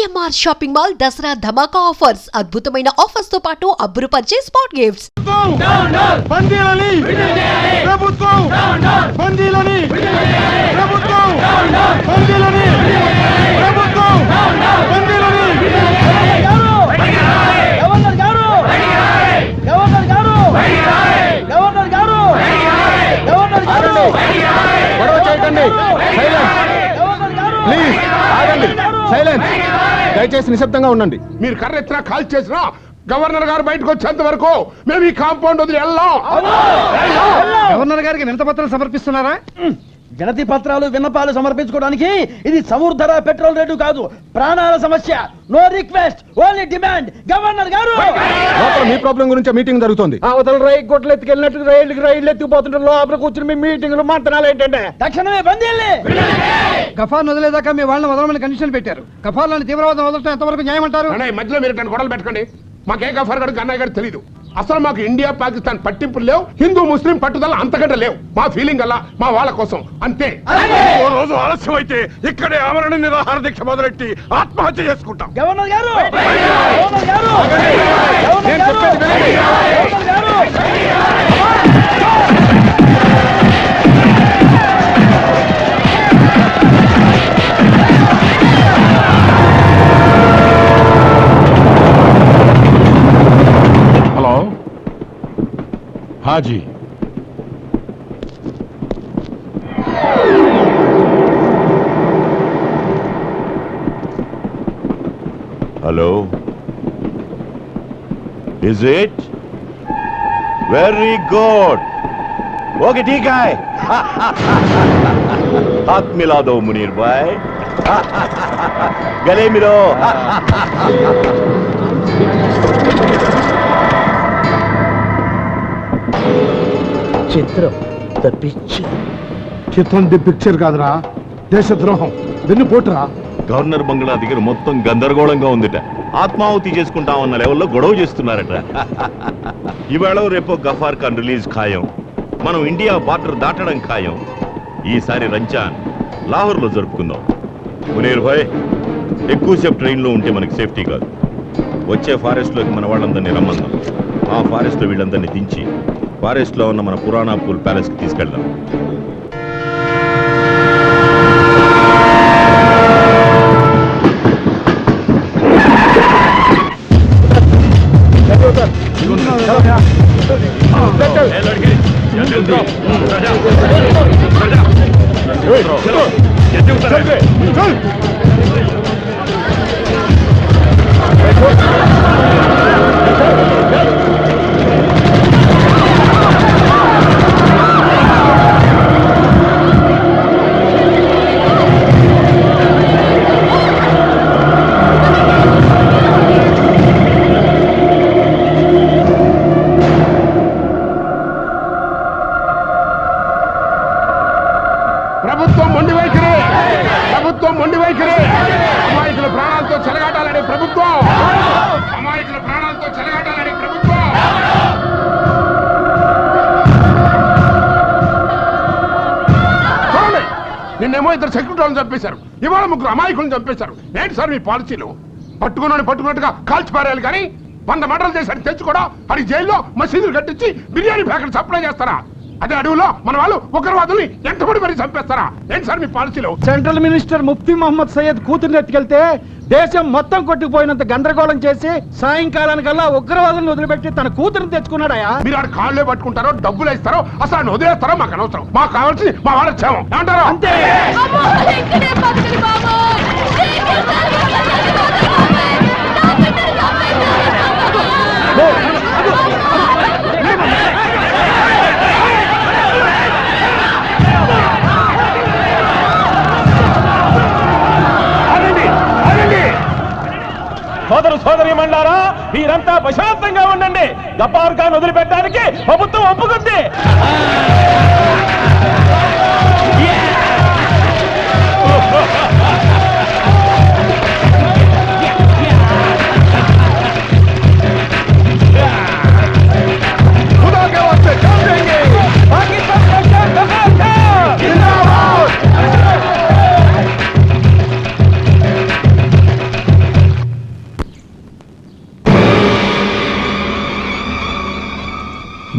CMR shopping mall Dasara ధమాకా offers అద్భుతమైన ఆఫర్స్తో పాటు అబ్బురుపరిచే స్పాట్ గిఫ్ట్స్ గవర్నర్ గారు గవర్నర్ గారు గవర్నర్ గారు గవర్నర్ గారు గొడవ చేయకండి సైలెన్స్ గవర్నర్ గారు ప్లీజ్ సైలెన్స్ దయచేసి నిశ్శబ్దంగా ఉండండి. మీరు కర్ర ఎత్తినా కాల్ చేసినా గవర్నర్ గారు బయటకు వచ్చేంత వరకు మేము ఈ కాంపౌండ్ వదిలి వెళ్ళాం గవర్నర్ గారికి వినతపత్రం సమర్పిస్తున్నారా? వినతి పత్రాలు విన్నపాలు సమర్పించుకోవడానికి ఇది సముద్ర పెట్రోల్ రేటు కాదు. ప్రాణాల సమస్య. No request only demand governor గారు! లోపల మీ ప్రాబ్లం గురించి మీటింగ్ జరుగుతోంది. అవతల రైలు గొడ్లు ఎత్తుకెళ్ళినట్టు రైలుకి రైలు ఎత్తుకుపోతుంటే లోపల కూర్చుని మీ మీటింగ్లు మంతనాలు ఏంటంటే? తక్షణమే బందీల్ని గఫార్ వదిలేదాకా మీ వాళ్ళని వదలమని కండిషన్ పెట్టారు. గఫార్లను తీవ్రవాదం వదలటం ఎంతవరకు న్యాయం అంటారు మధ్యలో మీరు గొడవలు పెట్టకండి. మాకేం గఫర్ గడు అన్నయ్య గారు తెలియదు అసలు మాకు ఇండియా పాకిస్తాన్ పట్టింపులు లేవు. హిందూ ముస్లిం పట్టుదల అంతకంటే లేవు. మా ఫీలింగ్ అలా మా వాళ్ళ కోసం. అంతే. ఓ రోజు ఆలస్యం అయితే ఇక్కడే ఆమరణ నిరాహార దీక్ష మొదలెట్టి ఆత్మహత్య చేసుకుంటాం. గవర్నర్ గారు! గవర్నర్ గారు! గవర్నర్ గారు! Governor Haji. Hello? Is it? Very good. Okay, ठीक है. हाथ मिला दो मुनीर भाई. गले मिलो. చిత్రం. తప్పించి చిత్రం ది పిక్చర్ కాదురా. దేశద్రోహం. వెన్నుపోటురా గవర్నర్ బంగ్లా దగ్గర మొత్తం గందరగోళంగా ఉందిట. ఆత్మాహుతి చేసుకుంటామన్న లెవెల్లో గొడవ చేస్తున్నారట. ఇవాళ రేపో గఫార్ ఖాన్ రిలీజ్ ఖాయం. మనం ఇండియా బార్డర్ దాటడం ఖాయం. ఈసారి రంజాన్ లాహోర్లో జరుపుకుందాం. మునీర్ భాయ్ ఎక్కువసేపు ట్రైన్లో ఉంటే మనకి సేఫ్టీ కాదు. వచ్చే ఫారెస్ట్లోకి మన వాళ్ళందరినీ రమ్మందాం. ఆ ఫారెస్ట్లో వీళ్ళందరినీ దించి ఫారెస్ట్లో ఉన్న మన పురాణా పూల్ ప్యాలెస్కి తీసుకెళ్దాం. ఏమో ఇద్దరు సెక్యూరిటీ చంపేశారు. ఇవాళ ముగ్గురు అమాయకులను చంపేశారు. ఏంటి సార్ మీ పాలసీలు? పట్టుకున్నాను పట్టుకున్నట్టుగా కాల్చి పారేయాలి కానీ వంద మంటలు చేశాడు తెచ్చుకోవడం అది జైల్లో మసీదులు కట్టించి బిర్యానీ ప్యాకెట్ సప్లై చేస్తారా? అదే అడవిలో మన వాళ్ళు ఉగ్రవాదుల్ని ఎంతమంది మరి చంపేస్తారా? ఏంటి సార్ మీ పాలసీలు? సెంట్రల్ మినిస్టర్ ముఫ్తీ మహమ్మద్ సయ్యద్ కూతురు ఎత్తుకెళ్తే దేశం మొత్తం కొట్టుకుపోయినంత గందరగోళం చేసి సాయంకాలానికల్లా ఉగ్రవాదులను వదిలిపెట్టి తన కూతురుని తెచ్చుకున్నాడయా మీరు ఆడ కాళ్ళే పట్టుకుంటారో డబ్బులు ఇస్తారో అసలు ఆయన వదిలేస్తారో మాకు అనవసరం. మాకు కావాల్సింది మా వాళ్ళ క్షేమం. ఏమంటారు? అంతే ఉండండి ఖాన్ వదిలిపెట్టడానికి ప్రభుత్వం ఒప్పుకుంది.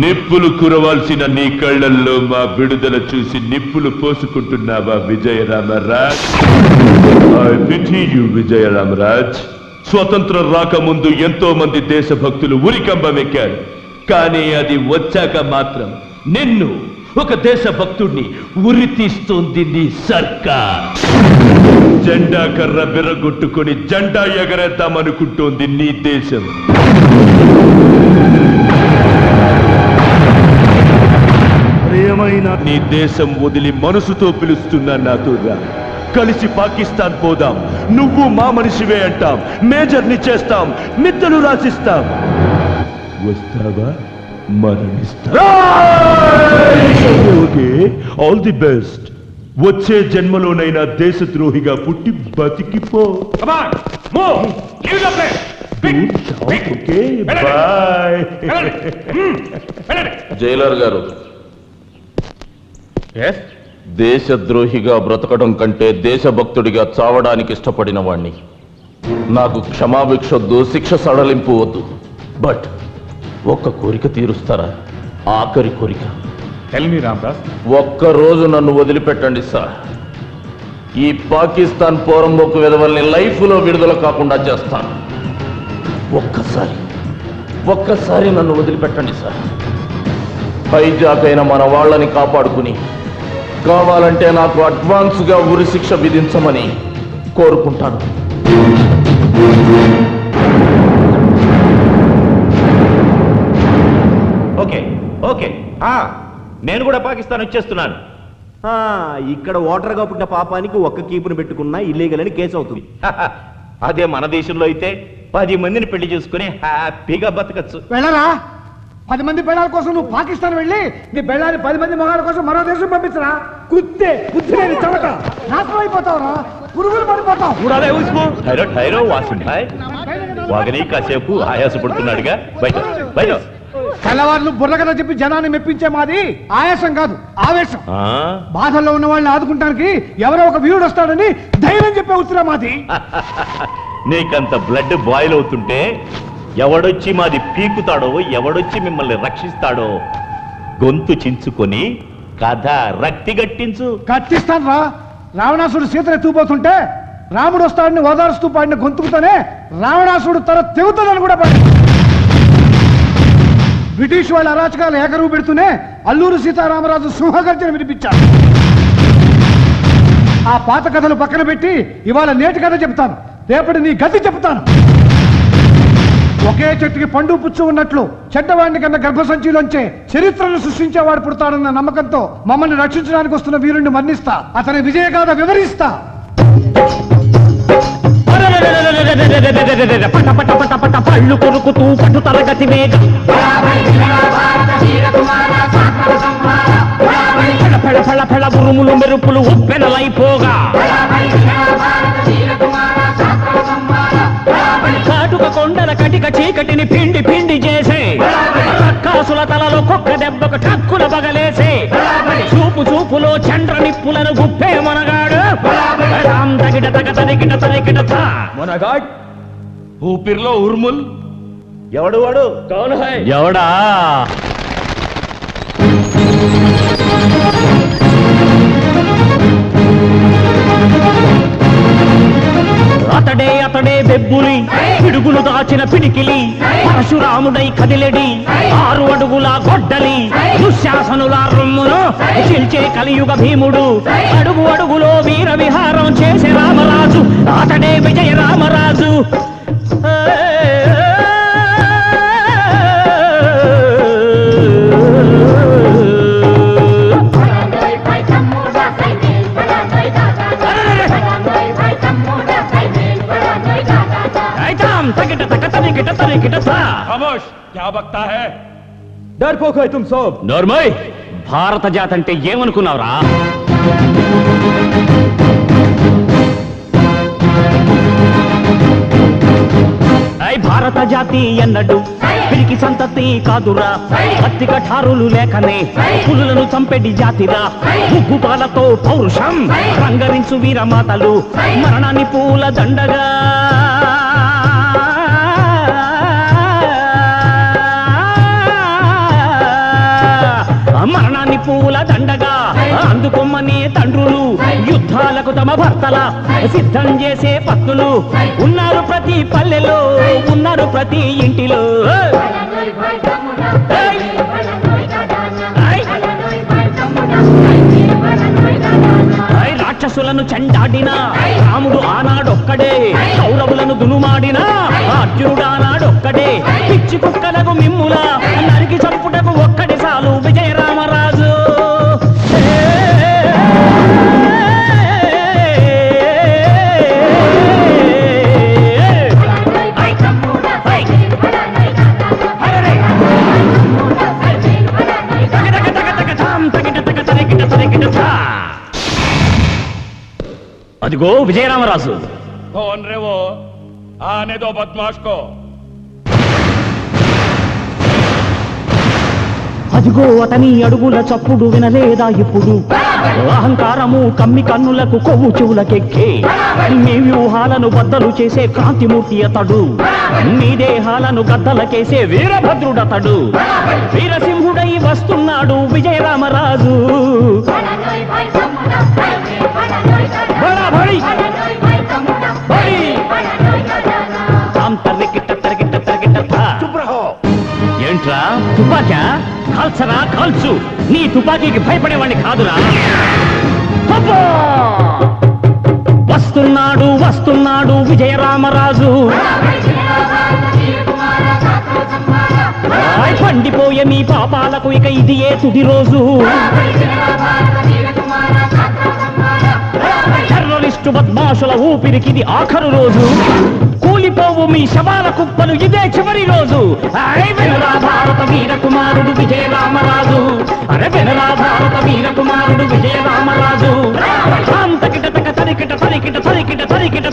నిప్పులు కురవాల్సిన నీ కళ్ళల్లో మా విడుదల చూసి నిప్పులు పోసుకుంటున్నావా Vijayaramaraj? I pity you Vijayaramaraj. స్వతంత్రం రాకముందు ఎంతో మంది దేశభక్తులు ఉరికంబమెక్కారు. కానీ అది వచ్చాక మాత్రం నిన్ను ఒక దేశభక్తుడిని ఉరి తీస్తోంది నీ సర్కార్. జెండా కర్ర బిర్రగొట్టుకొని జెండా ఎగరేద్దామనుకుంటోంది నీ దేశం. ప్రియమైన నీ దేశం వదిలి మనసుతో పిలుస్తున్నా నాతో రా కలిసి పాకిస్తాన్ పోదాం. నువ్వు మా మనిషివే అంటాం. మేజర్ని చేస్తాం. మిత్తలు రాసిస్తాం. వస్తావా? మరణిస్తా. Okay all the best. వచ్చే జన్మలోనైనా దేశద్రోహిగా పుట్టి బతికిపో. ఓకే బాయ్ జైలర్ గారు దేశద్రోహిగా బ్రతకడం కంటే దేశభక్తుడిగా చావడానికి ఇష్టపడిన వాణ్ణి. నాకు క్షమాభిక్షొద్దు శిక్ష సడలింపు వద్దు. బట్ ఒక్క కోరిక తీరుస్తారా? ఆఖరి కోరిక. ఒక్క రోజు నన్ను వదిలిపెట్టండి సార్. ఈ పాకిస్తాన్ పోరంబోకు విధవల్ని లైఫ్లో విడుదల కాకుండా చేస్తాను. ఒక్కసారి ఒక్కసారి నన్ను వదిలిపెట్టండి సార్. హైజాక్ అయిన మన వాళ్ళని కాపాడుకుని కావాలంటే నాకు అడ్వాన్స్గా ఉరి శిక్ష విధించమని కోరుకుంటాను. Okay okay. ఆ, నేను కూడా పాకిస్తాన్ వచ్చేస్తున్నాను. ఆ, ఇక్కడ ఓటర్గా పుట్టిన పాపానికి ఒక్క కీపును పెట్టుకున్నా ఇల్లీగల్ అని కేసు అవుతుంది. అదే మన దేశంలో అయితే పది మందిని పెళ్ళి చేసుకుని హ్యాపీగా బతకచ్చు. వెళ్ళరా? పది మంది పెళ్ళాల కోసం నువ్వు పాకిస్తాన్ వెళ్ళి నీ పెళ్ళాన్ని పది మంది మగాళ్ళ కోసం మరో దేశం పంపించరా? కుత్తే బుద్ధి లేని చెమట. నాశనం అయిపోతావురా పురుగులు పడిపోతావు. భాయ్ వాగని కాసేపు ఆయాసపడుతున్నాడుగా. బయట బయట. తెల్లవారులు బుర్ర కథ చెప్పి జనాన్ని మెప్పించే మాది ఆయాసం కాదు ఆవేశం. ఆ, బాధల్లో ఉన్న వాళ్ళని ఆదుకుంటానికి ఎవరో ఒక వీరుడు వస్తాడని ధైర్యం చెప్పే ఉత్తరా మాది. నీకంత బ్లడ్ బాయిల్ అవుతుంటే ఎవడొచ్చి మాది పీకుతాడో ఎవడొచ్చి మిమ్మల్ని రక్షిస్తాడో గొంతు చించుకొని కథ రక్తి గట్టించు. కత్తిస్తాను రా రావణాసుడు సీతను ఎత్తుకుపోతుంటే రాముడు వస్తాడని ఓదారుస్తూ పాడిన గొంతుకుతోనే రావణాసుడు తన తెగుతుందని కూడా పాడి బ్రిటిష్ వాళ్ళ అరాచకాలు ఏకరువు పెడుతూనే అల్లూరు సీతారామరాజు సింహగర్జన వినిపించారు ఆ పాత కథలు పక్కన పెట్టి ఇవాళ నేటి కథ చెప్తాను. రేపటి నీ గతి చెప్తాను. ఒకే చెట్టుకి పండు పుచ్చు ఉన్నట్లు చెడ్డవాడిని కన్నా గర్భసంచిలోంచే చరిత్రను సృష్టించేవాడు పుడతాడన్న నమ్మకంతో మమ్మల్ని రక్షించడానికి వస్తున్న వీరుణ్ణి మరణిస్తా అతని విజయగాథ వివరిస్తా. పట పట పట పట పళ్ళు కొరుకుతూ పట్టు తరగతి మేఘ ఫెళ ఫెళ ఫెళ ఉరుములు మెరుపులు ఉప్పెనలైపోగా చీకటిని పిండి పిండి చేసే. రక్కాసుల తలలో కుక్క దెబ్బకు టక్కుల బగలేసే చూపు చూపులో చండ్ర నిప్పులను గుప్పే మనగాడు. తగిట తగ. ఊపిరిలో ఉర్ముల్. ఎవడు వాడు? ఎవడా? అతడే అతడే బెబ్బులి పిడుగులు దాచిన పిడికిలి పరశురాముడై కదిలెడి ఆరు అడుగుల గొడ్డలి దుశ్శాసనుల రొమ్మును చిల్చే కలియుగ భీముడు. అడుగు అడుగులో వీర విహారం చేసే రామరాజు అతడే విజయ రామరాజు. కిటసా తుమ్ సోబ్ నోర్మోయ్ భారత జాతి అంటే ఏమనుకున్నావురా భారత జాతి ఎన్నడు పిరికి సంతతి కాదురా అతి కఠారులు లేకనే పులులను చంపెడి జాతిరా ముగ్గుపాలతో పౌరుషం రంగరించు వీరమాతలు మరణాన్ని పూల దండగా అందుకొమ్మని తండ్రులు యుద్ధాలకు తమ భర్తల సిద్ధం చేసే పత్తులు ఉన్నారు ప్రతి పల్లెలో ఉన్నారు ప్రతి ఇంటిలో. రాక్షసులను చెండాడిన రాముడు ఆనాడొక్కడే కౌరవులను దునుమాడిన అర్జునుడానాడొక్కడే పిచ్చి కుక్కలకు మిమ్ములా నరికి అదిగో విజయరామరాజు कौन रे वो आने दो बदमाश को అదిగో అతని అడుగుల చప్పుడు వినలేదా ఇప్పుడు అహంకారము కమ్మి కన్నులకు కొవ్వు చెవులకెక్కే మీ వ్యూహాలను బద్దలు చేసే క్రాంతిమూర్తి అతడు మీ దేహాలను గద్దలకేసే వీరభద్రుడతడు వీరసింహుడై వస్తున్నాడు విజయరామరాజు ఏంట్రా? తుపాకా కాల్చరా కాల్చు నీ తుపాకీకి భయపడేవాడిని కాదురా! వస్తున్నాడు వస్తున్నాడు విజయరామరాజు. పండిపోయే మీ పాపాలకు ఇక ఇది ఏ తుది రోజు? టెర్రరిస్టు బద్మాషుల ఊపిరికిది ఆఖరు రోజు. కూలిపోవు మీ శవాల కుప్పలు ఇదే చివరి రోజు. అరే వెనరా భారత వీర కుమారుడు విజయ రామరాజు అరే వెనరా భారత వీర కుమారుడు విజయ రామరాజు తాం తక తరికిట తరికిట తరికిట తరికిట